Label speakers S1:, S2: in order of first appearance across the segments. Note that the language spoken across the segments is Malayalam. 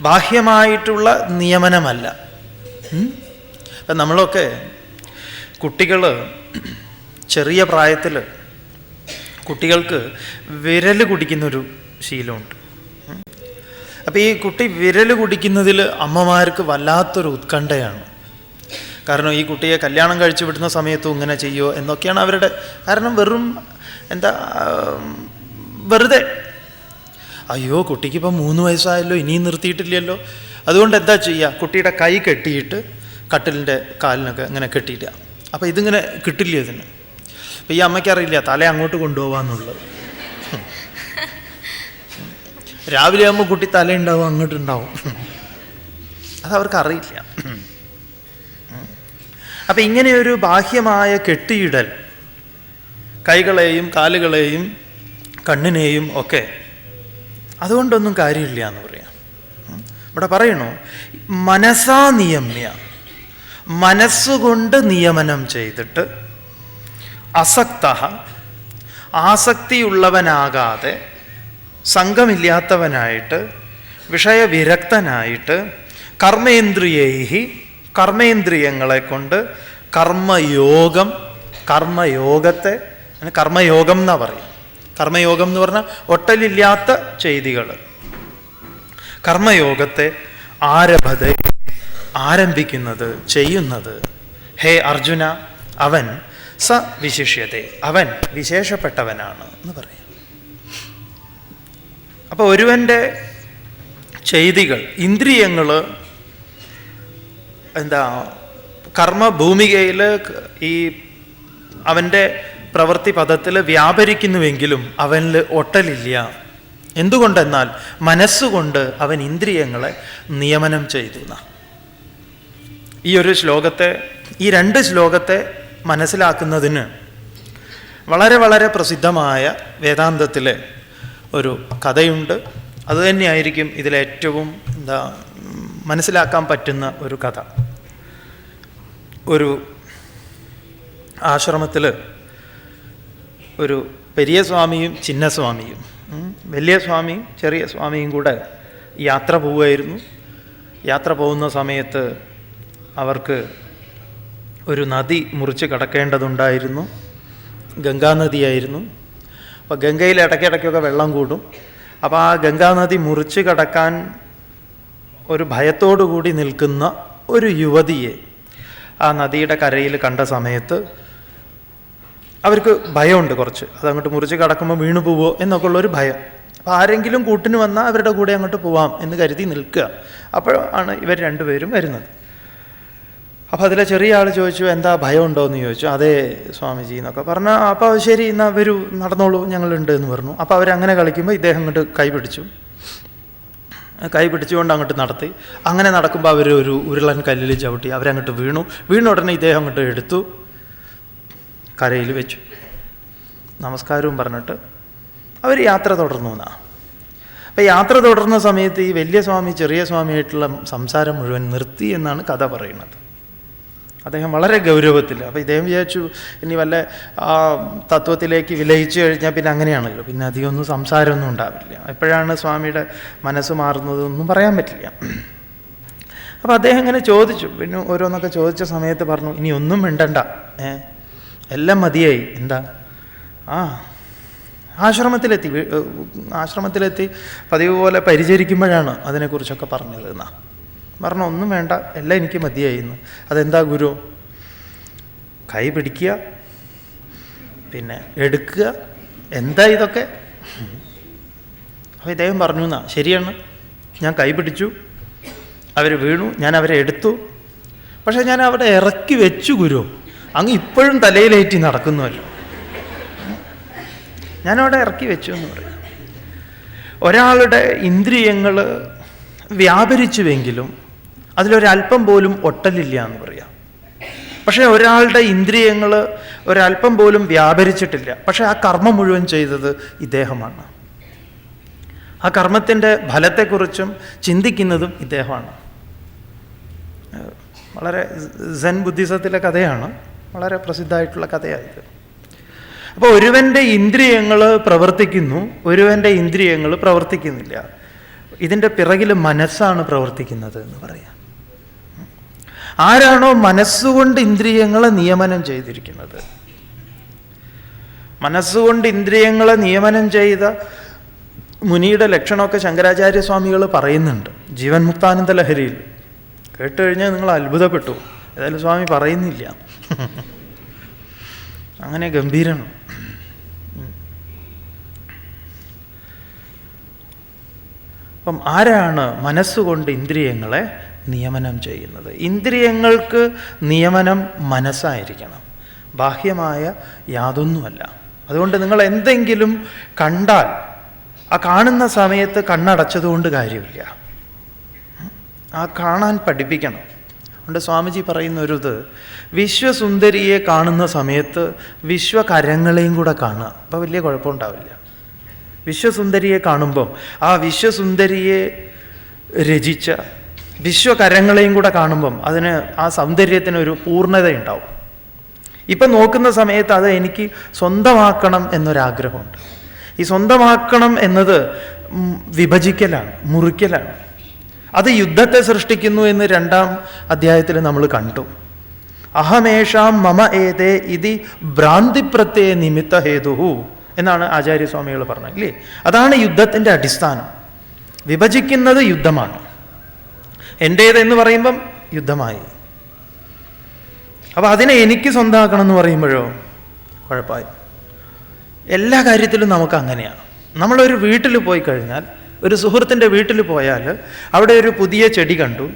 S1: ബാഹ്യമായിട്ടുള്ള നിയമനമല്ല. അപ്പം നമ്മളൊക്കെ കുട്ടികൾ ചെറിയ പ്രായത്തിൽ കുട്ടികൾക്ക് വിരൽ കുടിക്കുന്നൊരു ശീലമുണ്ട്. അപ്പോൾ ഈ കുട്ടി വിരൽ കുടിക്കുന്നതിൽ അമ്മമാർക്ക് വല്ലാത്തൊരു ഉത്കണ്ഠയാണ്. കാരണം ഈ കുട്ടിയെ കല്യാണം കഴിച്ചു വിടുന്ന സമയത്തും ഇങ്ങനെ ചെയ്യുമോ എന്നൊക്കെയാണ് അവരുടെ കാരണം വെറും എന്താ വെറുതെ അയ്യോ കുട്ടിക്കിപ്പം മൂന്ന് വയസ്സായല്ലോ ഇനിയും നിർത്തിയിട്ടില്ലല്ലോ. അതുകൊണ്ട് എന്താ ചെയ്യുക കുട്ടിയുടെ കൈ കെട്ടിയിട്ട് കട്ടിലിന്റെ കാലിനൊക്കെ ഇങ്ങനെ കെട്ടിയിടുക. അപ്പോൾ ഇതിങ്ങനെ കിട്ടില്ല ഇതിന്? അപ്പം ഈ അമ്മയ്ക്കറിയില്ല തല അങ്ങോട്ട് കൊണ്ടുപോകാന്നുള്ളത് രാവിലെ ആകുമ്പോൾ കുട്ടി തല ഉണ്ടാവും അങ്ങോട്ട് ഉണ്ടാവും അതവർക്ക് അറിയില്ല അപ്പം ഇങ്ങനെയൊരു ബാഹ്യമായ കെട്ടിയിടൽ കൈകളെയും കാലുകളെയും കണ്ണിനെയും ഒക്കെ അതുകൊണ്ടൊന്നും കാര്യമില്ല എന്ന് പറയാം ഇവിടെ പറയണു മനസാ നിയമ്യ. മനസ്സുകൊണ്ട് നിയമനം ചെയ്തിട്ട് അസക്ത ആസക്തിയുള്ളവനാകാതെ സംഘമില്ലാത്തവനായിട്ട് വിഷയവിരക്തനായിട്ട് കർമ്മേന്ദ്രിയൈഹി കർമ്മേന്ദ്രിയങ്ങളെ കൊണ്ട് കർമ്മയോഗം കർമ്മയോഗത്തെ കർമ്മയോഗം എന്നാ പറയും കർമ്മയോഗം എന്ന് പറഞ്ഞാൽ ഒട്ടലില്ലാത്ത ചെയ്തികൾ. കർമ്മയോഗത്തെ ആരഭത ആരംഭിക്കുന്നത് ചെയ്യുന്നത്. ഹേ അർജുന അവൻ സ അവൻ വിശേഷപ്പെട്ടവനാണ് എന്ന് പറയും. അപ്പോൾ ഒരുവന്റെ ചെയ്തികൾ ഇന്ദ്രിയങ്ങൾ എന്താ കർമ്മഭൂമികയിൽ ഈ അവന്റെ പ്രവൃത്തി പദത്തിൽ വ്യാപരിക്കുന്നുവെങ്കിലും അവനിൽ ഒട്ടലില്ല. എന്തുകൊണ്ടെന്നാൽ മനസ്സുകൊണ്ട് അവൻ ഇന്ദ്രിയങ്ങളെ നിയമനം ചെയ്തു ഈ ഒരു ശ്ലോകത്തെ ഈ രണ്ട് ശ്ലോകത്തെ മനസ്സിലാക്കുന്നതിന് വളരെ വളരെ പ്രസിദ്ധമായ വേദാന്തത്തിലെ ഒരു കഥയുണ്ട്. അതുതന്നെയായിരിക്കും ഇതിലേറ്റവും എന്താ മനസ്സിലാക്കാൻ പറ്റുന്ന ഒരു കഥ. ഒരു ആശ്രമത്തിൽ ഒരു പെരിയ സ്വാമിയും ചിന്നസ്വാമിയും വലിയ സ്വാമിയും ചെറിയ സ്വാമിയും കൂടെ യാത്ര പോവുമായിരുന്നു യാത്ര പോകുന്ന സമയത്ത് അവർക്ക് ഒരു നദി മുറിച്ച് കടക്കേണ്ടതുണ്ടായിരുന്നു. ഗംഗാനദിയായിരുന്നു അപ്പോൾ ഗംഗയിൽ ഇടയ്ക്കിടയ്ക്കൊക്കെ വെള്ളം കൂടും. അപ്പോൾ ആ ഗംഗാനദി മുറിച്ച് കടക്കാൻ ഒരു ഭയത്തോടു കൂടി നിൽക്കുന്ന ഒരു യുവതിയെ ആ നദിയുടെ കരയിൽ കണ്ട സമയത്ത് അവർക്ക് ഭയമുണ്ട് കുറച്ച്. അതങ്ങോട്ട് മുറിച്ച് കടക്കുമ്പോൾ വീണു പോവോ എന്നൊക്കെ ഉള്ളൊരു ഭയം. അപ്പോൾ ആരെങ്കിലും കൂട്ടിന് വന്നാൽ അവരുടെ കൂടെ അങ്ങോട്ട് പോവാം എന്ന് കരുതി നിൽക്കുക. അപ്പോഴാണ് ഇവർ രണ്ടുപേരും വരുന്നത്. അപ്പോൾ അതിലെ ചെറിയ ആൾ ചോദിച്ചു എന്താ ഭയം ഉണ്ടോ എന്ന് ചോദിച്ചു. അതേ സ്വാമിജി എന്നൊക്കെ പറഞ്ഞാൽ അപ്പോൾ ശരി എന്നാൽ വരൂ നടന്നോളൂ ഞങ്ങളുണ്ട് എന്ന് പറഞ്ഞു. അപ്പോൾ അവരങ്ങനെ കളിക്കുമ്പോൾ ഇദ്ദേഹം അങ്ങോട്ട് കൈ പിടിച്ചു. കൈ പിടിച്ചുകൊണ്ട് അങ്ങോട്ട് നടത്തി. അങ്ങനെ നടക്കുമ്പോൾ അവർ ഒരു ഉരുളൻ കല്ലിൽ ചവിട്ടി അവരങ്ങോട്ട് വീണു. വീണ ഉടനെ ഇദ്ദേഹം അങ്ങോട്ട് എടുത്തു. കരയിൽ വെച്ചു. നമസ്കാരവും പറഞ്ഞിട്ട് അവർ യാത്ര തുടർന്നു എന്നാ. അപ്പം യാത്ര തുടർന്ന സമയത്ത് ഈ വലിയ സ്വാമി ചെറിയ സ്വാമിയായിട്ടുള്ള സംസാരം മുഴുവൻ നിർത്തി എന്നാണ് കഥ പറയുന്നത്. അദ്ദേഹം വളരെ ഗൗരവത്തിൽ അപ്പോൾ ഇദ്ദേഹം വിചാരിച്ചു ഇനി വല്ല ആ തത്വത്തിലേക്ക് വിലയിച്ചു കഴിഞ്ഞാൽ പിന്നെ അങ്ങനെയാണല്ലോ പിന്നെ അധികമൊന്നും സംസാരമൊന്നും ഉണ്ടാവില്ല. എപ്പോഴാണ് സ്വാമിയുടെ മനസ്സ് മാറുന്നതെന്നും പറയാൻ പറ്റില്ല. അപ്പോൾ അദ്ദേഹം ഇങ്ങനെ ചോദിച്ചു പിന്നെ ഓരോന്നൊക്കെ ചോദിച്ച സമയത്ത് പറഞ്ഞു ഇനി ഒന്നും മിണ്ടണ്ട ഏ? എല്ലാം മതിയായി. എന്താ? ആ ആശ്രമത്തിലെത്തി ആശ്രമത്തിലെത്തി പതിവ് പോലെ പരിചരിക്കുമ്പോഴാണ് അതിനെക്കുറിച്ചൊക്കെ പറഞ്ഞത്. എന്നാ പറഞ്ഞ ഒന്നും വേണ്ട എല്ലാം എനിക്ക് മതിയായി എന്ന്. അതെന്താ ഗുരു? കൈ പിടിക്കുക പിന്നെ എടുക്കുക എന്താ ഇതൊക്കെ? അപ്പോൾ ഇദ്ദേഹം പറഞ്ഞു എന്നാ ശരിയാണ്. ഞാൻ കൈ പിടിച്ചു അവർ വീണു ഞാൻ അവരെ എടുത്തു. പക്ഷേ ഞാൻ അവിടെ ഇറക്കി വെച്ചു ഗുരു. അങ്ങ് ഇപ്പോഴും തലയിലേറ്റി നടക്കുന്നുവല്ലോ ഞാനവിടെ ഇറക്കി വെച്ചു എന്ന് പറയും ഒരാളുടെ ഇന്ദ്രിയങ്ങൾ വ്യാപരിച്ചുവെങ്കിലും അതിലൊരല്പം പോലും ഒട്ടലില്ല എന്ന് പറയാം പക്ഷേ ഒരാളുടെ ഇന്ദ്രിയങ്ങൾ ഒരല്പം പോലും വ്യാപരിച്ചിട്ടില്ല പക്ഷേ ആ കർമ്മം മുഴുവൻ ചെയ്തത് ഇദ്ദേഹമാണ് ആ കർമ്മത്തിന്റെ ഫലത്തെക്കുറിച്ചും ചിന്തിക്കുന്നതും ഇദ്ദേഹമാണ് വളരെ സെൻ ബുദ്ധിസത്തിലെ കഥയാണ് വളരെ പ്രസിദ്ധമായിട്ടുള്ള കഥയായത് അപ്പോൾ ഒരുവന്റെ ഇന്ദ്രിയങ്ങൾ പ്രവർത്തിക്കുന്നു ഒരുവന്റെ ഇന്ദ്രിയങ്ങൾ പ്രവർത്തിക്കുന്നില്ല. ഇതിന്റെ പിറകിൽ മനസ്സാണ് പ്രവർത്തിക്കുന്നത് എന്ന് പറയാം. ആരാണോ മനസ്സുകൊണ്ട് ഇന്ദ്രിയങ്ങളെ നിയമനം ചെയ്തിരിക്കുന്നത്? മനസ്സുകൊണ്ട് ഇന്ദ്രിയങ്ങളെ നിയമനം ചെയ്ത മുനിയുടെ ലക്ഷണമൊക്കെ ശങ്കരാചാര്യസ്വാമികൾ പറയുന്നുണ്ട് ജീവൻ മുക്താനന്ദ ലഹരിയിൽ. കേട്ടുകഴിഞ്ഞാൽ നിങ്ങൾ അത്ഭുതപ്പെട്ടു. ഏതായാലും സ്വാമി പറയുന്നില്ല. അങ്ങനെ ഗംഭീരമാണ്. അപ്പം ആരാണ് മനസ്സുകൊണ്ട് ഇന്ദ്രിയങ്ങളെ നിയമനം ചെയ്യുന്നത്? ഇന്ദ്രിയങ്ങൾക്ക് നിയമനം മനസ്സായിരിക്കണം. ബാഹ്യമായ യാതൊന്നുമല്ല. അതുകൊണ്ട് നിങ്ങൾ എന്തെങ്കിലും കണ്ടാൽ ആ കാണുന്ന സമയത്ത് കണ്ണടച്ചതുകൊണ്ട് കാര്യമില്ല. ആ കാണാൻ പഠിപ്പിക്കണം. അതുകൊണ്ട് സ്വാമിജി പറയുന്ന ഒരു ഇത് വിശ്വസുന്ദരിയെ കാണുന്ന സമയത്ത് വിശ്വകരങ്ങളെയും കൂടെ കാണുക. അപ്പോൾ വലിയ കുഴപ്പമുണ്ടാവില്ല. വിശ്വസുന്ദരിയെ കാണുമ്പം ആ വിശ്വസുന്ദരിയെ രചിച്ച വിശ്വകരങ്ങളെയും കൂടെ കാണുമ്പം അതിന് ആ സൗന്ദര്യത്തിന് ഒരു പൂർണതയുണ്ടാവും. ഇപ്പം നോക്കുന്ന സമയത്ത് അത് എനിക്ക് സ്വന്തമാക്കണം എന്നൊരാഗ്രഹമുണ്ട്. ഈ സ്വന്തമാക്കണം എന്നത് വിഭജിക്കലാണ് മുറിക്കലാണ്. അത് യുദ്ധത്തെ സൃഷ്ടിക്കുന്നു എന്ന് രണ്ടാം അധ്യായത്തിൽ നമ്മൾ കണ്ടു. അഹമേഷാം മമ ഏതേ ഇതി ഭ്രാന്തിപ്രത്യയ നിമിത്ത ഹേതുഹു എന്നാണ് ആചാര്യസ്വാമികൾ പറഞ്ഞത് അല്ലേ അതാണ് യുദ്ധത്തിന്റെ അടിസ്ഥാനം. വിഭജിക്കുന്നത് യുദ്ധമാണ്. എന്റേത് എന്ന് പറയുമ്പം യുദ്ധമായി. അപ്പോൾ അതിനെ എനിക്ക് സ്വന്തമാക്കണം എന്ന് പറയുമ്പോഴോ? കുഴപ്പമായി. എല്ലാ കാര്യത്തിലും നമുക്ക് അങ്ങനെയാണ് നമ്മളൊരു വീട്ടിൽ പോയി കഴിഞ്ഞാൽ ഒരു സുഹൃത്തിന്റെ വീട്ടിൽ പോയാൽ അവിടെ ഒരു പുതിയ ചെടി കണ്ടു.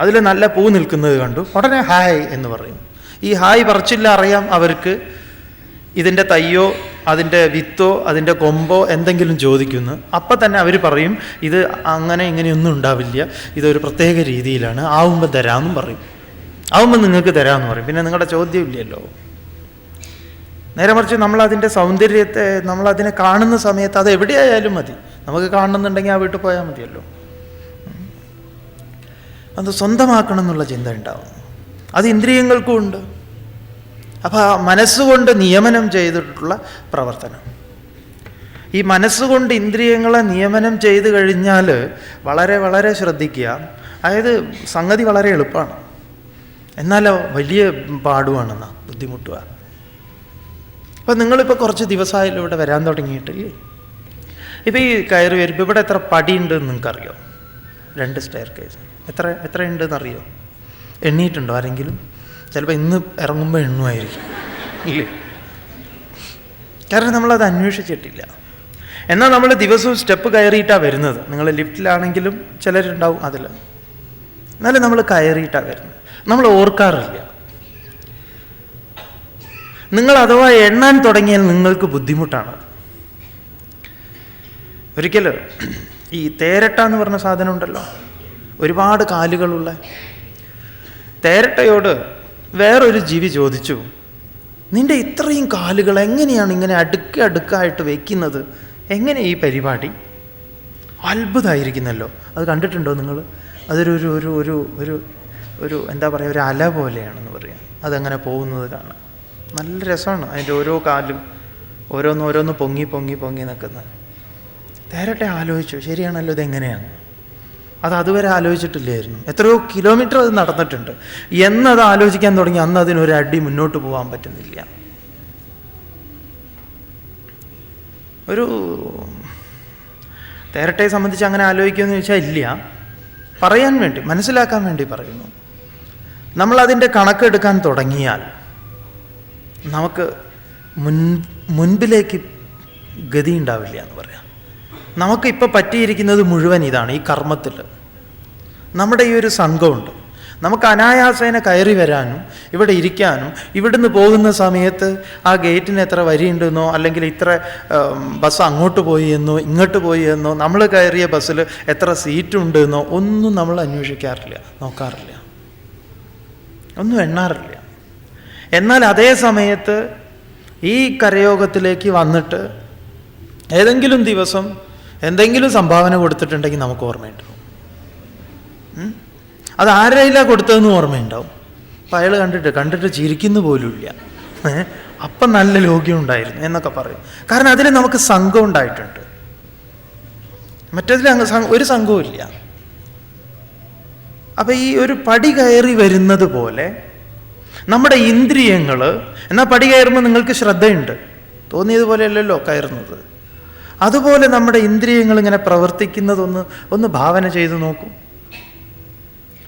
S1: അതിൽ നല്ല പൂ നിൽക്കുന്നത് കണ്ടു. ഉടനെ ഹായ് എന്ന് പറയും. ഈ ഹായ് പറിച്ചില്ല അറിയാം അവർക്ക്. ഇതിന്റെ തയ്യോ അതിന്റെ വിത്തോ അതിന്റെ കൊമ്പോ എന്തെങ്കിലും ചോദിക്കുന്നു. അപ്പം തന്നെ അവർ പറയും ഇത് അങ്ങനെ ഇങ്ങനെയൊന്നും ഉണ്ടാവില്ല. ഇതൊരു പ്രത്യേക രീതിയിലാണ്. ആവുമ്പോൾ തരാമെന്നും പറയും. ആവുമ്പോൾ നിങ്ങൾക്ക് തരാമെന്ന് പറയും. പിന്നെ നിങ്ങളുടെ ചോദ്യം ഇല്ലല്ലോ. നേരെ മറിച്ച് നമ്മൾ അതിന്റെ സൗന്ദര്യത്തെ നമ്മൾ അതിനെ കാണുന്ന സമയത്ത് അത് എവിടെയായാലും മതി. നമുക്ക് കാണണമെന്നുണ്ടെങ്കിൽ ആ വീട്ടിൽ പോയാൽ മതിയല്ലോ. അത് സ്വന്തമാക്കണം എന്നുള്ള ചിന്ത ഉണ്ടാവും. അത് ഇന്ദ്രിയങ്ങൾക്കും ഉണ്ട്. അപ്പോൾ ആ മനസ്സുകൊണ്ട് നിയമനം ചെയ്തിട്ടുള്ള പ്രവർത്തനം. ഈ മനസ്സുകൊണ്ട് ഇന്ദ്രിയങ്ങളെ നിയമനം ചെയ്തു കഴിഞ്ഞാൽ വളരെ വളരെ ശ്രദ്ധിക്കുക. അതായത് സംഗതി വളരെ എളുപ്പമാണ്. എന്നാലോ വലിയ പാടുവാണെന്നാ ബുദ്ധിമുട്ടുക. അപ്പം നിങ്ങളിപ്പോൾ കുറച്ച് ദിവസമായാലും ഇവിടെ വരാൻ തുടങ്ങിയിട്ടില്ലേ? ഇപ്പോൾ ഈ കയറി വരുമ്പോൾ ഇവിടെ എത്ര പടിയുണ്ട് എന്ന് നിങ്ങൾക്കറിയോ? രണ്ട് സ്റ്റെയർ കേസ് എത്ര എത്ര ഉണ്ടെന്നറിയോ? എണ്ണിയിട്ടുണ്ടോ ആരെങ്കിലും? ചിലപ്പോൾ ഇന്ന് ഇറങ്ങുമ്പോൾ എണ്ണുമായിരിക്കും. ഇല്ലേ? കാരണം നമ്മളത് അന്വേഷിച്ചിട്ടില്ല. എന്നാൽ നമ്മൾ ദിവസവും സ്റ്റെപ്പ് കയറിയിട്ടാണ് വരുന്നത്. നിങ്ങൾ ലിഫ്റ്റിലാണെങ്കിലും ചിലരുണ്ടാവും അതിൽ എന്നാലും നമ്മൾ കയറിയിട്ടാണ് വരുന്നത്. നമ്മൾ ഓർക്കാറില്ല. നിങ്ങൾ അഥവാ എണ്ണാൻ തുടങ്ങിയാൽ നിങ്ങൾക്ക് ബുദ്ധിമുട്ടാണ്. ഒരിക്കൽ ഈ തേരട്ട എന്ന് പറഞ്ഞ സാധനം ഉണ്ടല്ലോ ഒരുപാട് കാലുകളുള്ള തേരട്ടയോട് വേറൊരു ജീവി ചോദിച്ചു നിന്റെ ഇത്രയും കാലുകൾ എങ്ങനെയാണ് ഇങ്ങനെ അടുക്കി അടുക്കായിട്ട് വെക്കുന്നത്? എങ്ങനെ ഈ പരിപാടി? അത്ഭുതമായിരിക്കുന്നല്ലോ. അത് കണ്ടിട്ടുണ്ടോ നിങ്ങൾ? അതൊരു ഒരു ഒരു ഒരു ഒരു എന്താ പറയുക ഒരു അല പോലെയാണെന്ന് പറയാം. അതങ്ങനെ പോകുന്നത് കാണാം. നല്ല രസമാണ് അതിന്റെ ഓരോ കാലും ഓരോന്ന് ഓരോന്ന് പൊങ്ങി പൊങ്ങി പൊങ്ങി നിൽക്കുന്നത്. നേരട്ടെ ആലോചിച്ചു ശരിയാണല്ലോ ഇതെങ്ങനെയാണ്? അത് അതുവരെ ആലോചിച്ചിട്ടില്ലായിരുന്നു. എത്രയോ കിലോമീറ്റർ അത് നടന്നിട്ടുണ്ട്. എന്നത് ആലോചിക്കാൻ തുടങ്ങി അന്ന് അതിനൊരു അടി മുന്നോട്ട് പോകാൻ പറ്റുന്നില്ല. ഒരു തേരട്ടയെ സംബന്ധിച്ച് അങ്ങനെ ആലോചിക്കുമെന്ന് ചോദിച്ചാൽ ഇല്ല. പറയാൻ വേണ്ടി മനസ്സിലാക്കാൻ വേണ്ടി പറയുന്നു. നമ്മളതിന്റെ കണക്കെടുക്കാൻ തുടങ്ങിയാൽ നമുക്ക് മുൻ മുൻപിലേക്ക് ഗതി ഉണ്ടാവില്ല എന്ന് പറയാം. നമുക്ക് ഇപ്പോൾ പറ്റിയിരിക്കുന്നത് മുഴുവൻ ഇതാണ് ഈ കർമ്മത്തിൽ. നമ്മുടെ ഈ ഒരു സംഘമുണ്ട്. നമുക്ക് അനായാസേന കയറി വരാനും ഇവിടെ ഇരിക്കാനും ഇവിടുന്ന് പോകുന്ന സമയത്ത് ആ ഗേറ്റിന് എത്ര വരിയുണ്ടെന്നോ അല്ലെങ്കിൽ ഇത്ര ബസ് അങ്ങോട്ട് പോയി എന്നോ ഇങ്ങോട്ട് പോയി എന്നോ നമ്മൾ കയറിയ ബസ്സിൽ എത്ര സീറ്റുണ്ടെന്നോ ഒന്നും നമ്മൾ അന്വേഷിക്കാറില്ല നോക്കാറില്ല. ഒന്നും എണ്ണാറില്ല. എന്നാൽ അതേ സമയത്ത് ഈ കരയോഗത്തിലേക്ക് വന്നിട്ട് ഏതെങ്കിലും ദിവസം എന്തെങ്കിലും സംഭാവന കൊടുത്തിട്ടുണ്ടെങ്കിൽ നമുക്ക് ഓർമ്മയുണ്ടാവും? അത് ആരെയില്ല കൊടുത്തതെന്ന് ഓർമ്മയുണ്ടാവും. അപ്പം അയാൾ കണ്ടിട്ട് കണ്ടിട്ട് ചിരിക്കുന്നു പോലുമില്ല? അപ്പം നല്ല ലോഗ്യം ഉണ്ടായിരുന്നു എന്നൊക്കെ പറയും. കാരണം അതിൽ നമുക്ക് സംഘം ഉണ്ടായിട്ടുണ്ട്. മറ്റതിൽ ഒരു സംഘവും ഇല്ല അപ്പം ഈ ഒരു പടി കയറി വരുന്നത് പോലെ നമ്മുടെ ഇന്ദ്രിയങ്ങൾ എന്നാൽ പടി കയറുമ്പോൾ നിങ്ങൾക്ക് ശ്രദ്ധയുണ്ട്. തോന്നിയതുപോലെയല്ലല്ലോ കയറുന്നത്. അതുപോലെ നമ്മുടെ ഇന്ദ്രിയങ്ങൾ ഇങ്ങനെ പ്രവർത്തിക്കുന്നതൊന്ന് ഒന്ന് ഭാവന ചെയ്തു നോക്കൂ.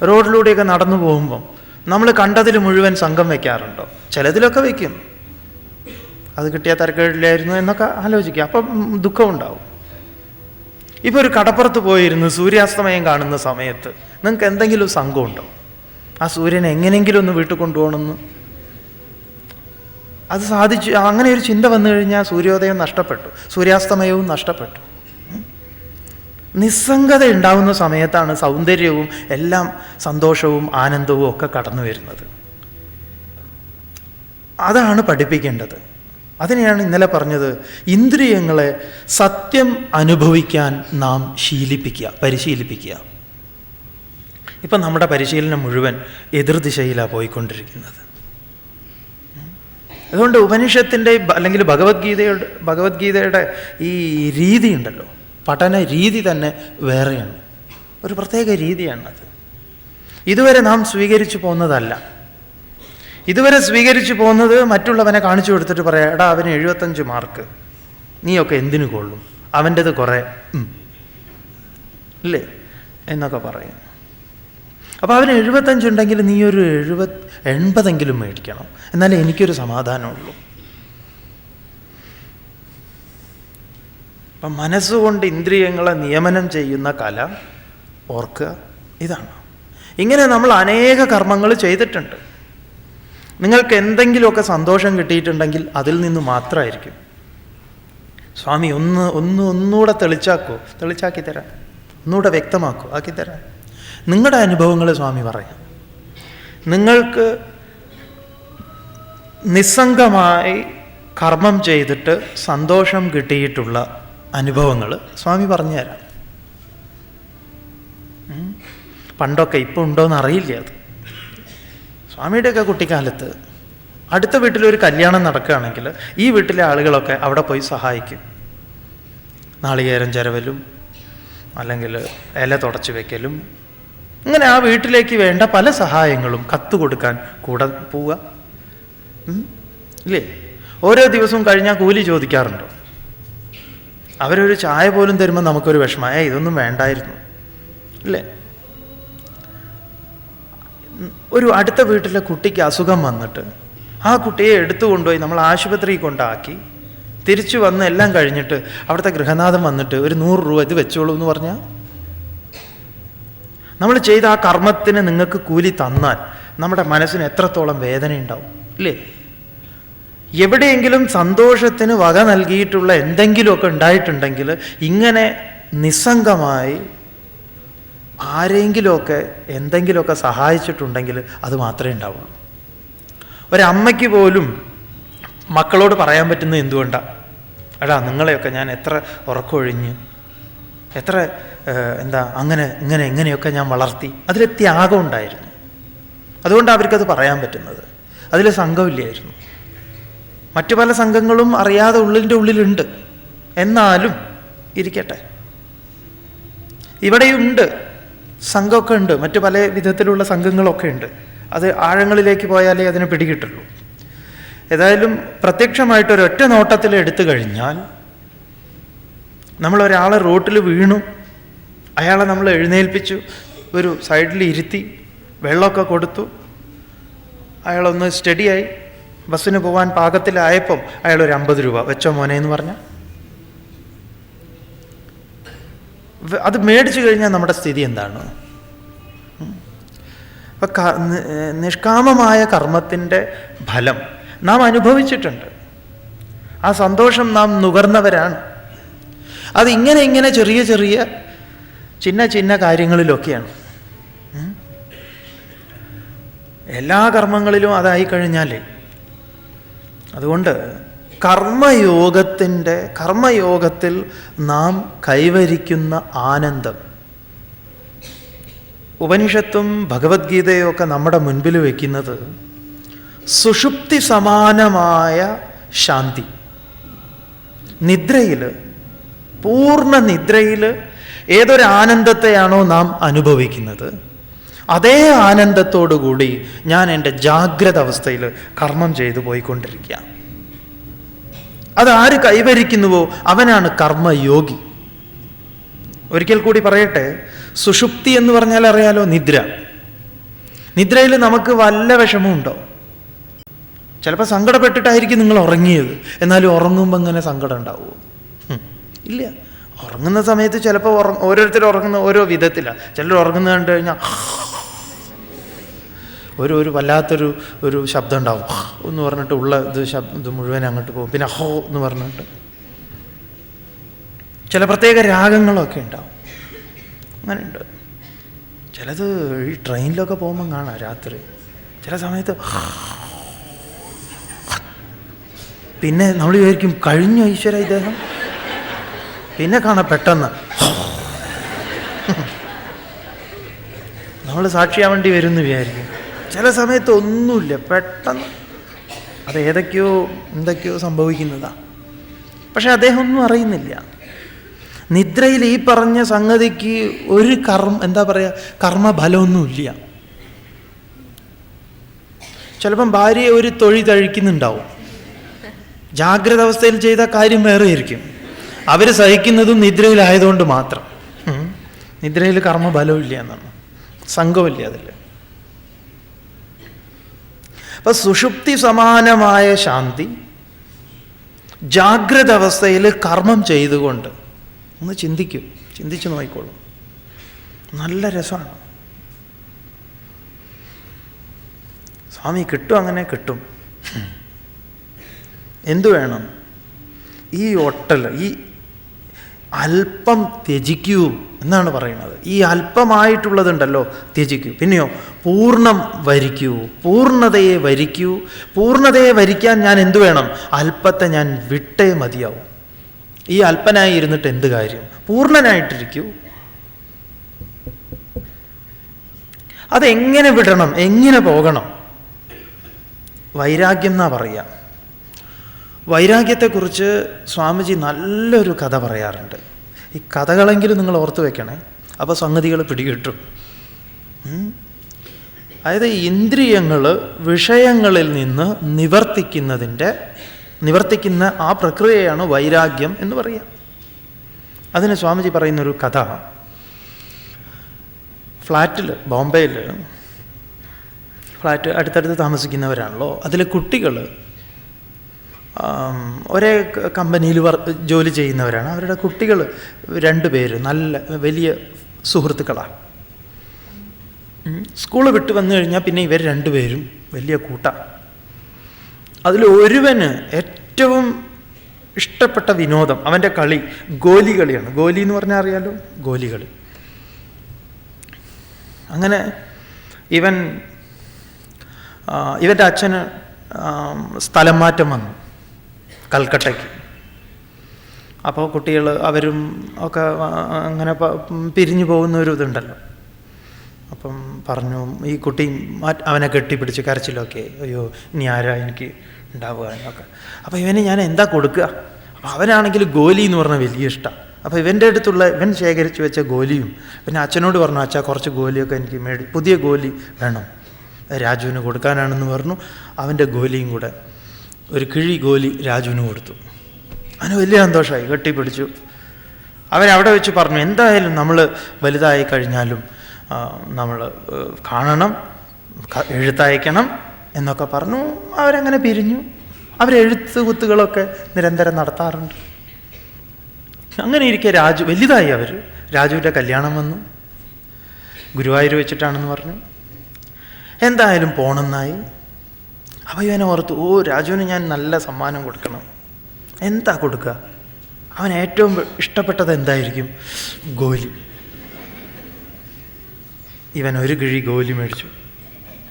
S1: റോഡിലൂടെയൊക്കെ നടന്നു പോകുമ്പം നമ്മൾ കണ്ടതിൽ മുഴുവൻ സംഘം വയ്ക്കാറുണ്ടോ ചിലതിലൊക്കെ വയ്ക്കും അത് കിട്ടിയ തരക്കേടില്ലായിരുന്നു എന്നൊക്കെ ആലോചിക്കുക. അപ്പം ദുഃഖം ഉണ്ടാവും. ഇപ്പോൾ ഒരു കടപ്പുറത്ത് പോയിരുന്ന് സൂര്യാസ്തമയം കാണുന്ന സമയത്ത് നിങ്ങൾക്ക് എന്തെങ്കിലും സംഘമുണ്ടോ ആ സൂര്യനെ എങ്ങനെയെങ്കിലും ഒന്ന് വീട്ടിൽ കൊണ്ടുപോകണമെന്ന് അത് സാധിച്ചു അങ്ങനെ ഒരു ചിന്ത വന്നു കഴിഞ്ഞാൽ സൂര്യോദയം നഷ്ടപ്പെട്ടു സൂര്യാസ്തമയവും നഷ്ടപ്പെട്ടു. നിസ്സംഗത ഉണ്ടാവുന്ന സമയത്താണ് സൗന്ദര്യവും എല്ലാം സന്തോഷവും ആനന്ദവും ഒക്കെ കടന്നു വരുന്നത്. അതാണ് പഠിപ്പിക്കേണ്ടത്. അതിനെയാണ് ഇന്നലെ പറഞ്ഞത് ഇന്ദ്രിയങ്ങളെ സത്യം അനുഭവിക്കാൻ നാം ശീലിപ്പിക്കുക പരിശീലിപ്പിക്കുക. ഇപ്പം നമ്മുടെ പരിശീലനം മുഴുവൻ എതിർദിശയിലാണ് പോയിക്കൊണ്ടിരിക്കുന്നത്. അതുകൊണ്ട് ഉപനിഷത്തിന്റെ അല്ലെങ്കിൽ ഭഗവത്ഗീതയുടെ ഭഗവത്ഗീതയുടെ ഈ രീതി ഉണ്ടല്ലോ പഠന രീതി തന്നെ വേറെയാണ്. ഒരു പ്രത്യേക രീതിയാണത്. ഇതുവരെ നാം സ്വീകരിച്ചു പോകുന്നതല്ല ഇതുവരെ സ്വീകരിച്ചു പോകുന്നത് മറ്റുള്ളവനെ കാണിച്ചു കൊടുത്തിട്ട് പറയാം എടാ അവന് എഴുപത്തഞ്ച് മാർക്ക്. നീയൊക്കെ എന്തിനു കൊള്ളും? അവന്റെത് കുറേ. അല്ലേ എന്നൊക്കെ പറയും അപ്പോൾ അവന് എഴുപത്തഞ്ചുണ്ടെങ്കിൽ നീ ഒരു എഴുപത് എൺപതെങ്കിലും മേടിക്കണം. എന്നാലേ എനിക്കൊരു സമാധാനമുള്ളൂ. അപ്പം മനസ്സുകൊണ്ട് ഇന്ദ്രിയങ്ങളെ നിയമനം ചെയ്യുന്ന കല ഓർക്കുക ഇതാണ്. ഇങ്ങനെ നമ്മൾ അനേക കർമ്മങ്ങൾ ചെയ്തിട്ടുണ്ട്. നിങ്ങൾക്ക് എന്തെങ്കിലുമൊക്കെ സന്തോഷം കിട്ടിയിട്ടുണ്ടെങ്കിൽ അതിൽ നിന്ന് മാത്രമായിരിക്കും. സ്വാമി ഒന്ന് ഒന്ന് ഒന്നുകൂടെ തെളിച്ചാക്കൂ. തെളിച്ചാക്കി തരാം ഒന്നുകൂടെ വ്യക്തമാക്കൂ. ആക്കി തരാം നിങ്ങളുടെ അനുഭവങ്ങൾ സ്വാമി പറയാം. നിങ്ങൾക്ക് നിസ്സംഗമായി കർമ്മം ചെയ്തിട്ട് സന്തോഷം കിട്ടിയിട്ടുള്ള അനുഭവങ്ങൾ സ്വാമി പറഞ്ഞുതരാം. പണ്ടൊക്കെ ഇപ്പോൾ ഉണ്ടോയെന്ന് അറിയില്ല അത്. സ്വാമിയുടെയൊക്കെ കുട്ടിക്കാലത്ത് അടുത്ത വീട്ടിലൊരു കല്യാണം നടക്കുകയാണെങ്കിൽ ഈ വീട്ടിലെ ആളുകളൊക്കെ അവിടെ പോയി സഹായിക്കും. നാളികേരം ചരവലും അല്ലെങ്കിൽ ഇല തുടച്ചു വെക്കലും ഇങ്ങനെ ആ വീട്ടിലേക്ക് വേണ്ട പല സഹായങ്ങളും കത്ത് കൊടുക്കാൻ കൂടെ പോവുക. ഇല്ലേ? ഓരോ ദിവസവും കഴിഞ്ഞാൽ കൂലി ചോദിക്കാറുണ്ടോ? അവരൊരു ചായ പോലും തരുമ്പോൾ നമുക്കൊരു വിഷമം. ഏ ഇതൊന്നും വേണ്ടായിരുന്നു. ഇല്ലേ? ഒരു അടുത്ത വീട്ടിലെ കുട്ടിക്ക് അസുഖം വന്നിട്ട് ആ കുട്ടിയെ എടുത്തു കൊണ്ടുപോയി നമ്മൾ ആശുപത്രിയിൽ കൊണ്ടാക്കി. തിരിച്ചു വന്ന് എല്ലാം കഴിഞ്ഞിട്ട് അവിടുത്തെ ഗൃഹനാഥം വന്നിട്ട് ഒരു നൂറ് രൂപ ഇത് വെച്ചോളൂ എന്ന് പറഞ്ഞാൽ നമ്മൾ ചെയ്ത ആ കർമ്മത്തിന് നിങ്ങൾക്ക് കൂലി തന്നാൽ നമ്മുടെ മനസ്സിന് എത്രത്തോളം വേദന ഉണ്ടാവും ഇല്ലേ? എവിടെയെങ്കിലും സന്തോഷത്തിന് വക നൽകിയിട്ടുള്ള എന്തെങ്കിലുമൊക്കെ ഉണ്ടായിട്ടുണ്ടെങ്കിൽ ഇങ്ങനെ നിസ്സംഗമായി ആരെങ്കിലുമൊക്കെ എന്തെങ്കിലുമൊക്കെ സഹായിച്ചിട്ടുണ്ടെങ്കിൽ അത് മാത്രമേ ഉണ്ടാവുള്ളൂ. ഒരമ്മയ്ക്ക് പോലും മക്കളോട് പറയാൻ പറ്റുന്നത് എന്തുകൊണ്ടാണ് എടാ നിങ്ങളെയൊക്കെ ഞാൻ എത്ര ഉറക്കമൊഴിഞ്ഞ് എത്ര എന്താ അങ്ങനെ ഇങ്ങനെ ഇങ്ങനെയൊക്കെ ഞാൻ വളർത്തി. അതിൽ ത്യാഗം ഉണ്ടായിരുന്നു. അതുകൊണ്ട് അവർക്കത് പറയാൻ പറ്റുന്നത്. അതിൽ സംഘമില്ലായിരുന്നു. മറ്റു പല സംഘങ്ങളും അറിയാതെ ഉള്ളിന്റെ ഉള്ളിലുണ്ട്. എന്നാലും ഇരിക്കട്ടെ. ഇവിടെയുണ്ട്. സംഘമൊക്കെ ഉണ്ട്. മറ്റു പല വിധത്തിലുള്ള സംഘങ്ങളൊക്കെ ഉണ്ട്. അത് ആഴങ്ങളിലേക്ക് പോയാലേ അതിനെ പിടികിട്ടുള്ളൂ. ഏതായാലും പ്രത്യക്ഷമായിട്ട് ഒരൊറ്റ നോട്ടത്തിൽ എടുത്തു കഴിഞ്ഞാൽ നമ്മൾ ഒരാളെ റോട്ടിൽ വീണു. അയാളെ നമ്മൾ എഴുന്നേൽപ്പിച്ചു ഒരു സൈഡിൽ ഇരുത്തി വെള്ളമൊക്കെ കൊടുത്തു. അയാളൊന്ന് സ്റ്റഡിയായി ബസ്സിന് പോകാൻ പാകത്തിലായപ്പം അയാൾ ഒരു അമ്പത് രൂപ. വെച്ചോ മോനെ എന്ന് പറഞ്ഞ. അത് മേടിച്ചു കഴിഞ്ഞാൽ നമ്മുടെ സ്ഥിതി എന്താണ്? അപ്പം നിഷ്കാമമായ കർമ്മത്തിന്റെ ഫലം നാം അനുഭവിച്ചിട്ടുണ്ട്. ആ സന്തോഷം നാം നുകർന്നവരാണ്. അത് ഇങ്ങനെ ഇങ്ങനെ ചെറിയ ചെറിയ ചിന്ന ചിന്ന കാര്യങ്ങളിലൊക്കെയാണ്. എല്ലാ കർമ്മങ്ങളിലും അതായി കഴിഞ്ഞാൽ അതുകൊണ്ട് കർമ്മയോഗത്തിന്റെ കർമ്മയോഗത്തിൽ നാം കൈവരിക്കുന്ന ആനന്ദം. ഉപനിഷത്തും ഭഗവത്ഗീതയൊക്കെ നമ്മുടെ മുൻപിൽ വയ്ക്കുന്നത് സുഷുപ്തി സമാനമായ ശാന്തി. നിദ്രയിൽ പൂർണ നിദ്രയിൽ ഏതൊരു ആനന്ദത്തെയാണോ നാം അനുഭവിക്കുന്നത്? അതേ ആനന്ദത്തോടുകൂടി ഞാൻ എന്റെ ജാഗ്രത അവസ്ഥയിൽ കർമ്മം ചെയ്തു പോയിക്കൊണ്ടിരിക്കുക. അത് ആര് കൈവരിക്കുന്നുവോ അവനാണ് കർമ്മയോഗി. ഒരിക്കൽ കൂടി പറയട്ടെ സുഷുപ്തി എന്ന് പറഞ്ഞാൽ അറിയാലോ നിദ്ര. നിദ്രയിൽ നമുക്ക് വല്ല വിഷമമുണ്ടോ ചിലപ്പോൾ സങ്കടപ്പെട്ടിട്ടായിരിക്കും നിങ്ങൾ ഉറങ്ങിയത്. എന്നാലും ഉറങ്ങുമ്പോൾ അങ്ങനെ സങ്കടം ഉണ്ടാവുമോ? ഇല്ല. ഉറങ്ങുന്ന സമയത്ത് ചിലപ്പോൾ ഓരോരുത്തർ ഉറങ്ങുന്ന ഓരോ വിധത്തിലാണ് ചിലർ ഉറങ്ങുന്നത് കണ്ടു കഴിഞ്ഞാൽ ഒരു ഒരു വല്ലാത്തൊരു ഒരു ശബ്ദം ഉണ്ടാവും. എന്ന് പറഞ്ഞിട്ട് ഉള്ള ഇത് ശബ്ദം മുഴുവൻ അങ്ങോട്ട് പോകും. പിന്നെ ഹോ എന്ന് പറഞ്ഞിട്ട്. ചില പ്രത്യേക രാഗങ്ങളൊക്കെ ഉണ്ടാവും. അങ്ങനെയുണ്ട്. ചിലത് ഈ ട്രെയിനിലൊക്കെ പോകുമ്പം കാണാം രാത്രി. ചില സമയത്ത് പിന്നെ നമ്മൾ വിചാരിക്കും കഴിഞ്ഞു ഈശ്വര ഇദ്ദേഹം? പിന്നെ കാണാം പെട്ടെന്ന്. നമ്മൾ സാക്ഷിയാവേണ്ടി വരും എന്ന് വിചാരിക്കും. ചില സമയത്ത് ഒന്നുമില്ല പെട്ടെന്ന്. അത് ഏതൊക്കെയോ എന്തൊക്കെയോ സംഭവിക്കുന്നതാ. പക്ഷെ അദ്ദേഹം ഒന്നും അറിയുന്നില്ല. നിദ്രയിൽ ഈ പറഞ്ഞ സംഗതിക്ക് ഒരു കർമ്മ എന്താ പറയുക കർമ്മഫലമൊന്നുമില്ല. ചിലപ്പം ഭാര്യയെ ഒരു തൊഴി തഴിക്കുന്നുണ്ടാവും. ജാഗ്രത അവസ്ഥയിൽ ചെയ്ത കാര്യം വേറെ ആയിരിക്കും. അവർ സഹിക്കുന്നതും നിദ്രയിലായതുകൊണ്ട് മാത്രം. നിദ്രയിൽ ഇല്ല എന്നാണ്. സംഘമില്ല അതിൽ. അപ്പൊ സുഷുപ്തി സമാനമായ ശാന്തി ജാഗ്രത അവസ്ഥയിൽ കർമ്മം ചെയ്തുകൊണ്ട് ഒന്ന് ചിന്തിക്കും. ചിന്തിച്ചു നോക്കിക്കോളും. നല്ല രസമാണ്. സ്വാമി കിട്ടും അങ്ങനെ കിട്ടും. എന്തു വേണം? ഈ ഒട്ടൽ ഈ അല്പം ത്യജിക്കൂ എന്നാണ് പറയുന്നത്. ഈ അല്പമായിട്ടുള്ളതുണ്ടല്ലോ ത്യജിക്കൂ. പിന്നെയോ പൂർണം വരിക്കൂ. പൂർണതയെ വരിക്കൂ. പൂർണതയെ വരിക്കാൻ ഞാൻ എന്തു വേണം? അല്പത്തെ ഞാൻ വിട്ടേ മതിയാവും. ഈ അല്പനായി ഇരുന്നിട്ട് എന്ത് കാര്യം? പൂർണനായിട്ടിരിക്കൂ. അതെങ്ങനെ വിടണം? എങ്ങനെ പോകണം? വൈരാഗ്യം എന്നാ പറയുക വൈരാഗ്യത്തെക്കുറിച്ച് സ്വാമിജി നല്ലൊരു കഥ പറയാറുണ്ട്. ഈ കഥകളെങ്കിലും നിങ്ങൾ ഓർത്തു വെക്കണേ. അപ്പോൾ സംഗതികൾ പിടികിട്ടും. അതായത് ഇന്ദ്രിയങ്ങൾ വിഷയങ്ങളിൽ നിന്ന് നിവർത്തിക്കുന്നതിന്റെ നിവർത്തിക്കുന്ന ആ പ്രക്രിയയാണ് വൈരാഗ്യം എന്ന് പറയുക അതിന് സ്വാമിജി പറയുന്നൊരു കഥ. ഫ്ലാറ്റിൽ ബോംബെയിൽ ഫ്ലാറ്റ് അടുത്തടുത്ത് താമസിക്കുന്നവരാണല്ലോ. അതിലെ കുട്ടികൾ ഒരേ കമ്പനിയിൽ വർ ജോലി ചെയ്യുന്നവരാണ്. അവരുടെ കുട്ടികൾ രണ്ട് പേര് നല്ല വലിയ സുഹൃത്തുക്കളാണ് സ്കൂൾ വിട്ട് വന്നു കഴിഞ്ഞാൽ പിന്നെ ഇവർ രണ്ടുപേരും വലിയ കൂട്ടാണ് അതിൽ ഒരുവന് ഏറ്റവും ഇഷ്ടപ്പെട്ട വിനോദം അവന്റെ കളി ഗോലി കളിയാണ്. ഗോലി എന്ന് പറഞ്ഞാൽ അറിയാലോ? ഗോലി കളി. അങ്ങനെ ഇവൻ ഇവന്റെ അച്ഛന് സ്ഥലം മാറ്റം വന്നു. കൽക്കട്ടയ്ക്ക്. അപ്പോൾ കുട്ടികൾ അവരും ഒക്കെ അങ്ങനെ പിരിഞ്ഞു പോകുന്ന ഒരു ഇതുണ്ടല്ലോ. അപ്പം പറഞ്ഞു ഈ കുട്ടി അവനെ കെട്ടിപ്പിടിച്ച് കരച്ചിലൊക്കെ അയ്യോ ഇനി ആരാ എനിക്ക് ഉണ്ടാവുക എന്നൊക്കെ. അപ്പോൾ ഇവന് ഞാൻ എന്താ കൊടുക്കുക? അപ്പോൾ അവനാണെങ്കിൽ ഗോലി എന്ന് പറഞ്ഞാൽ വലിയ ഇഷ്ടമാണ് അപ്പോൾ ഇവന്റെ അടുത്തുള്ള ഇവൻ ശേഖരിച്ച് വെച്ച ഗോലിയും പിന്നെ അച്ഛനോട് പറഞ്ഞു അച്ഛാ കുറച്ച് ഗോലിയൊക്കെ എനിക്ക് മേടി പുതിയ ഗോലി വേണം. രാജുവിന് കൊടുക്കാനാണെന്ന് പറഞ്ഞു അവന്റെ ഗോലിയും കൂടെ ഒരു കിഴി ഗോലി രാജുവിന് കൊടുത്തു. അവന് വലിയ സന്തോഷമായി. കെട്ടിപ്പിടിച്ചു. അവരവിടെ വെച്ച് പറഞ്ഞു എന്തായാലും നമ്മൾ വലുതായി കഴിഞ്ഞാലും നമ്മൾ കാണണം എഴുത്തയക്കണം എന്നൊക്കെ പറഞ്ഞു. അവരങ്ങനെ പിരിഞ്ഞു. അവരെഴുത്ത് കുത്തുകളൊക്കെ നിരന്തരം നടത്താറുണ്ട്. അങ്ങനെ ഇരിക്കെ രാജു വലുതായി അവർ രാജുവിന്റെ കല്യാണം വന്നു. ഗുരുവായൂർ വെച്ചിട്ടാണെന്ന് പറഞ്ഞു. എന്തായാലും പോണെന്നായി അപ്പോൾ ഇവനെ ഓർത്തു ഓ രാജുവിന് ഞാൻ നല്ല സമ്മാനം കൊടുക്കണം. എന്താ കൊടുക്കുക? അവൻ ഏറ്റവും ഇഷ്ടപ്പെട്ടത് എന്തായിരിക്കും? ഗോലി. ഇവൻ ഒരു കിഴി ഗോലി മേടിച്ചു.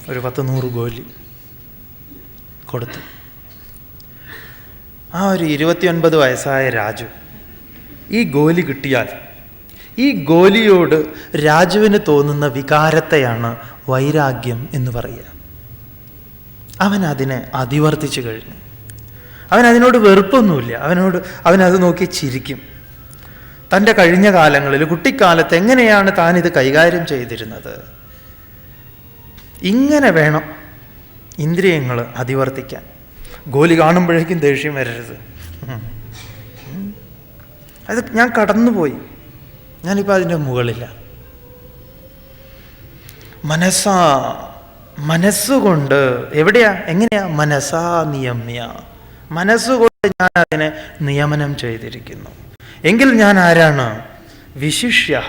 S1: ഒരു പത്ത് നൂറ് ഗോലി കൊടുത്തു. ആ ഒരു ഇരുപത്തിയൊൻപത് വയസ്സായ രാജു ഈ ഗോലി കിട്ടിയാൽ ഈ ഗോലിയോട് രാജുവിന് തോന്നുന്ന വികാരത്തെയാണ് വൈരാഗ്യം എന്ന് പറയുക. അവൻ അതിനെ അതിവർത്തിച്ചു കഴിഞ്ഞു. അവൻ അതിനോട് വെറുപ്പൊന്നുമില്ല. അവനോട് അവനത് നോക്കി ചിരിക്കും. തന്റെ കഴിഞ്ഞ കാലങ്ങളിൽ കുട്ടിക്കാലത്ത് എങ്ങനെയാണ് താൻ ഇത് കൈകാര്യം ചെയ്തിരുന്നത്? ഇങ്ങനെ വേണം ഇന്ദ്രിയങ്ങൾ അതിവർത്തിക്കാൻ. ഗോലി കാണുമ്പോഴേക്കും ദേഷ്യം വരരുത്. അത് ഞാൻ കടന്നുപോയി. ഞാനിപ്പോൾ അതിന്റെ മുകളില്ല മനസ്സാ മനസ്സുകൊണ്ട് എവിടെയാ? എങ്ങനെയാ? മനസ്സാ നിയമ്യ. മനസ്സുകൊണ്ട് ഞാൻ അതിനെ നിയമനം ചെയ്തിരിക്കുന്നു. എങ്കിൽ ഞാൻ ആരാണ്? വിശിഷ്യ.